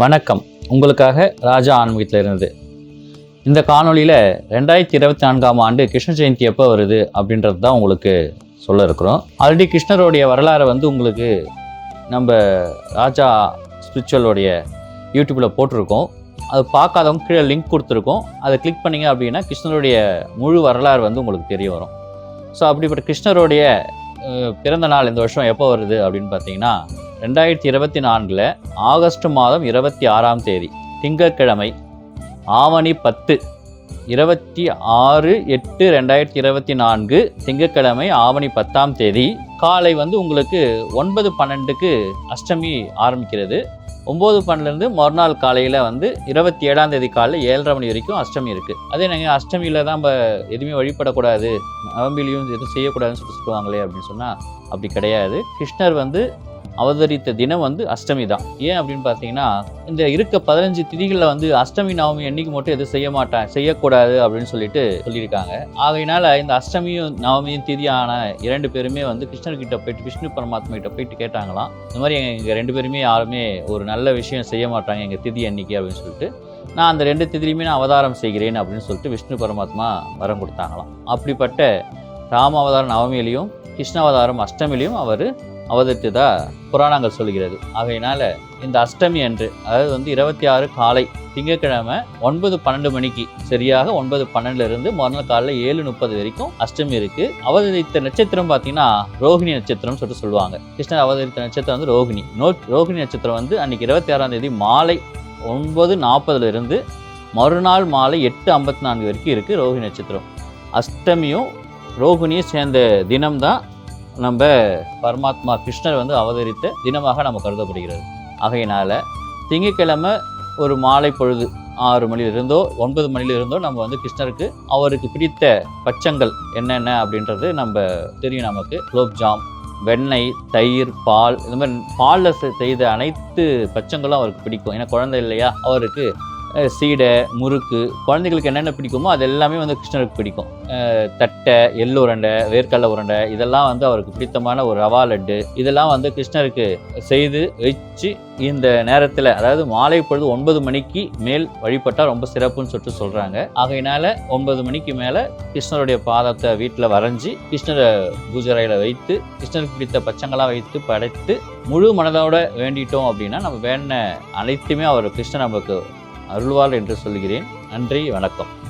வணக்கம். உங்களுக்காக ராஜா ஆன்மீகத்தில் இருந்து இந்த காணொலியில் ரெண்டாயிரத்தி இருபத்தி நான்காம் ஆண்டு கிருஷ்ண ஜெயந்தி எப்போ வருது அப்படின்றது தான் உங்களுக்கு சொல்ல இருக்கிறோம். ஆல்ரெடி கிருஷ்ணருடைய வரலாறை வந்து உங்களுக்கு நம்ம ராஜா ஸ்பிரிச்சுவலோடைய யூடியூப்பில் போட்டிருக்கோம். அது பார்க்காதவங்க கீழே லிங்க் கொடுத்துருக்கோம். அதை கிளிக் பண்ணீங்க அப்படின்னா கிருஷ்ணருடைய முழு வரலாறு வந்து உங்களுக்கு தெரிய வரும். ஸோ அப்படிப்பட்ட கிருஷ்ணருடைய பிறந்த நாள் இந்த வருஷம் எப்போ வருது அப்படின்னு பார்த்தீங்கன்னா ரெண்டாயிரத்தி இருபத்தி நான்கில் ஆகஸ்ட் மாதம் இருபத்தி ஆறாம் தேதி திங்கட்கிழமை ஆவணி பத்து இருபத்தி ஆறு எட்டு ரெண்டாயிரத்தி இருபத்தி நான்கு திங்கட்கிழமை ஆவணி பத்தாம் தேதி காலை வந்து உங்களுக்கு ஒன்பது பன்னெண்டுக்கு அஷ்டமி ஆரம்பிக்கிறது. ஒம்பது பன்னெண்டுலேருந்து மறுநாள் காலையில் வந்து இருபத்தி ஏழாம் தேதி காலையில் ஏழரை மணி வரைக்கும் அஷ்டமி இருக்குது அதே நாங்கள் அஷ்டமியில் தான் நம்ம எதுவுமே வழிபடக்கூடாது நவம்பிலையும் எதுவும் செய்யக்கூடாதுன்னு சொல்லி சொல்லுவாங்களே அப்படின்னு சொன்னால் அப்படி கிடையாது. கிருஷ்ணர் வந்து அவதரித்த தினம் வந்து அஷ்டமி தான். ஏன் அப்படின்னு பார்த்தீங்கன்னா இந்த இருக்க பதினஞ்சு திதிகளில் வந்து அஷ்டமி நவமி என்னைக்கு மட்டும் எதுவும் செய்ய மாட்டேன் செய்யக்கூடாது அப்படின்னு சொல்லிட்டு சொல்லியிருக்காங்க. ஆகையினால இந்த அஷ்டமியும் நவமியும் திதியான இரண்டு பேருமே வந்து கிருஷ்ணர்கிட்ட போயிட்டு விஷ்ணு பரமாத்மா கிட்ட போயிட்டு கேட்டாங்களாம் இந்த மாதிரி எங்கள் ரெண்டு பேருமே யாருமே ஒரு நல்ல விஷயம் செய்ய மாட்டாங்க எங்கள் திதி அன்னைக்கு அப்படின்னு சொல்லிட்டு நான் அந்த ரெண்டு திதிலையுமே நான் அவதாரம் செய்கிறேன் அப்படின்னு சொல்லிட்டு விஷ்ணு பரமாத்மா வரம் கொடுத்தாங்களாம். அப்படிப்பட்ட ராம அவதாரம் நவமியிலையும் கிருஷ்ண அவதாரம் அஷ்டமிலையும் அவர் அவதரித்ததா புராணங்கள் சொல்கிறது ஆகையினால இந்த அஷ்டமி அன்று அதாவது வந்து இருபத்தி ஆறு காலை திங்கட்கிழமை ஒன்பது பன்னெண்டு மணிக்கு சரியாக ஒன்பது பன்னெண்டுல இருந்து மறுநாள் காலையில் ஏழு முப்பது வரைக்கும் அஷ்டமி இருக்கு. அவதரித்த நட்சத்திரம் பார்த்தீங்கன்னா ரோஹிணி நட்சத்திரம்னு சொல்லிட்டு சொல்லுவாங்க. கிருஷ்ணர் அவதரித்த நட்சத்திரம் வந்து ரோகிணி. நோ ரோஹிணி நட்சத்திரம் வந்து அன்னைக்கு இருபத்தி ஆறாம் தேதி மாலை ஒன்பது நாற்பதுல இருந்து மறுநாள் மாலை எட்டு ஐம்பத்தி நான்கு வரைக்கும் இருக்கு ரோகிணி நட்சத்திரம். அஷ்டமியும் ரோகிணியும் சேர்ந்த தினம்தான் நம்ம பரமாத்மா கிருஷ்ணர் வந்து அவதரித்த தினமாக நம்ம கருதப்படுகிறது. ஆகையினால் திங்கட்கிழமை ஒரு மாலை பொழுது ஆறு மணிலிருந்தோ ஒன்பது மணிலிருந்தோ நம்ம வந்து கிருஷ்ணருக்கு அவருக்கு பிடித்த பச்சங்கள் என்னென்ன அப்படின்றது நம்ம தெரியும் நமக்கு. குலோப்ஜாம் வெண்ணெய் தயிர் பால் இந்த மாதிரி பாலில் செய்த அனைத்து பச்சங்களும் அவருக்கு பிடிக்கும். ஏன்னா குழந்தை இல்லையா? அவருக்கு சீடை முறுக்கு குழந்தைகளுக்கு என்னென்ன பிடிக்குமோ அது எல்லாமே வந்து கிருஷ்ணருக்கு பிடிக்கும். தட்டை எள்ளு உருண்டை வேர்க்கடலை உருண்டை இதெல்லாம் வந்து அவருக்கு பிடித்தமான ஒரு ரவா லட்டு. இதெல்லாம் வந்து கிருஷ்ணருக்கு செய்து வச்சு இந்த நேரத்தில் அதாவது மாலை பொழுது ஒன்பது மணிக்கு மேல் வழிபட்டால் ரொம்ப சிறப்புன்னு சொல்லிட்டு சொல்கிறாங்க ஆகையினால ஒன்பது மணிக்கு மேலே கிருஷ்ணருடைய பாதத்தை வீட்டில் வரைஞ்சி கிருஷ்ணரை பூஜரையில் வைத்து கிருஷ்ணருக்கு பிடித்த பச்சங்களாக வைத்து படைத்து முழு மனதோட வேண்டிட்டோம் அப்படின்னா நம்ம வேண்ட அனைத்துமே அவர் கிருஷ்ணன் நமக்கு அருள்வாள் என்று சொல்கிறேன். நன்றி வணக்கம்.